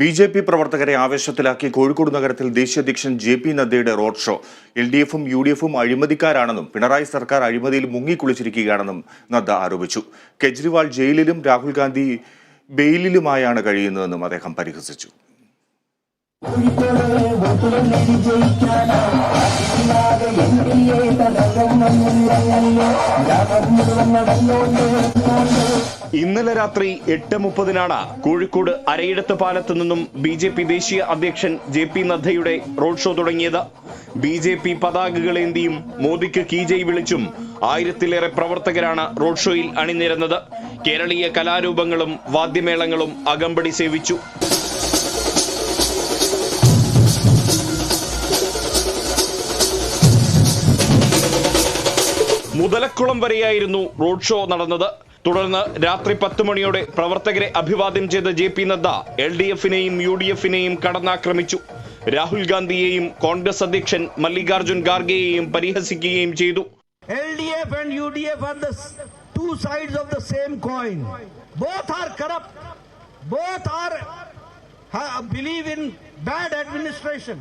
B J P പ്രവർത്തകരെ ആവേശത്തിലാക്കി കോഴിക്കോട് നഗരത്തിൽ ദേശീയ അധ്യക്ഷൻ ജെ പി നദ്ദയുടെ റോഡ് ഷോ. എൽ ഡി എഫും യു ഡി എഫും അഴിമതിക്കാരാണെന്നും പിണറായി സർക്കാർ അഴിമതിയിൽ മുങ്ങിക്കുളിച്ചിരിക്കുകയാണെന്നും നദ്ദ ആരോപിച്ചു. കെജ്രിവാൾ ജയിലിലും രാഹുൽ ഗാന്ധി ബെയിലിലുമായാണ് കഴിയുന്നതെന്നും അദ്ദേഹം പരിഹസിച്ചു. ഇന്നലെ രാത്രി എട്ട് മുപ്പതിനാണ് കോഴിക്കോട് അരയിടത്ത് പാലത്ത് നിന്നും ബി ജെ പി ദേശീയ അധ്യക്ഷൻ ജെ പി നദ്ദയുടെ റോഡ് ഷോ തുടങ്ങിയത്. ബി ജെ പി പതാകകളേന്തിയും മോദിക്ക് കീജയ് വിളിച്ചും ആയിരത്തിലേറെ പ്രവർത്തകരാണ് റോഡ് ഷോയിൽ അണിനിരന്നത്. കേരളീയ കലാരൂപങ്ങളും വാദ്യമേളങ്ങളും അകമ്പടി സേവിച്ചു. മുതലക്കുളം വരെയായിരുന്നു റോഡ് ഷോ നടന്നത്. തുടർന്ന് രാത്രി പത്ത് മണിയോടെ പ്രവർത്തകരെ അഭിവാദ്യം ചെയ്ത J P Nadda L D എഫിനെയും U D എഫിനെയും കടന്നാക്രമിച്ചു രാഹുൽ ഗാന്ധിയെയും കോൺഗ്രസ് അധ്യക്ഷൻ മല്ലികാർജുൻ ഖാർഗെയെയും പരിഹസിക്കുകയും ചെയ്തു LDF and UDF are the s- two two sides of same coin. Both are corrupt. Both are are believe in bad administration.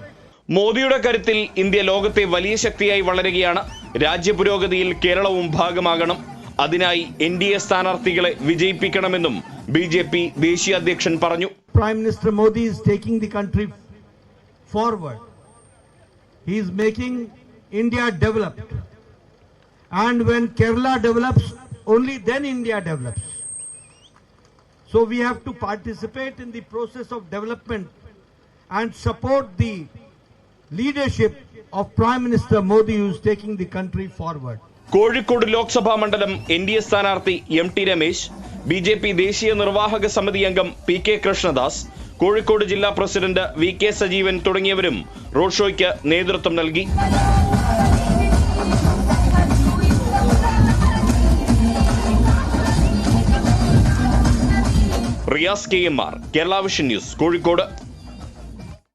മോദിയുടെ കരുത്തിൽ ഇന്ത്യ ലോകത്തെ വലിയ ശക്തിയായി വളരുകയാണ് രാജ്യപുരോഗതിയിൽ കേരളവും ഭാഗമാകണം അതിനായി എൻ ഡി എ സ്ഥാനാർത്ഥികളെ വിജയിപ്പിക്കണമെന്നും ബി ജെ പി ദേശീയ അധ്യക്ഷൻ പറഞ്ഞു Prime Minister Modi is taking the country forward. He is making India developed. And when Kerala develops, only then India develops. So we have to participate in the process of development and support the leadership of Prime Minister Modi who is taking the country forward. Kozhikode Lok Sabha മണ്ഡലം N D A സ്ഥാനാർത്ഥി M T Ramesh B J P ദേശീയ നിർവാഹക സമിതി അംഗം P K Krishnadas Kozhikode ജില്ലാ president V K Sajeevan തുടങ്ങിയവരും road ഷോയ്ക്ക് നേതൃത്വം നൽകി. Riyas K M R Kerala vision news Kozhikode.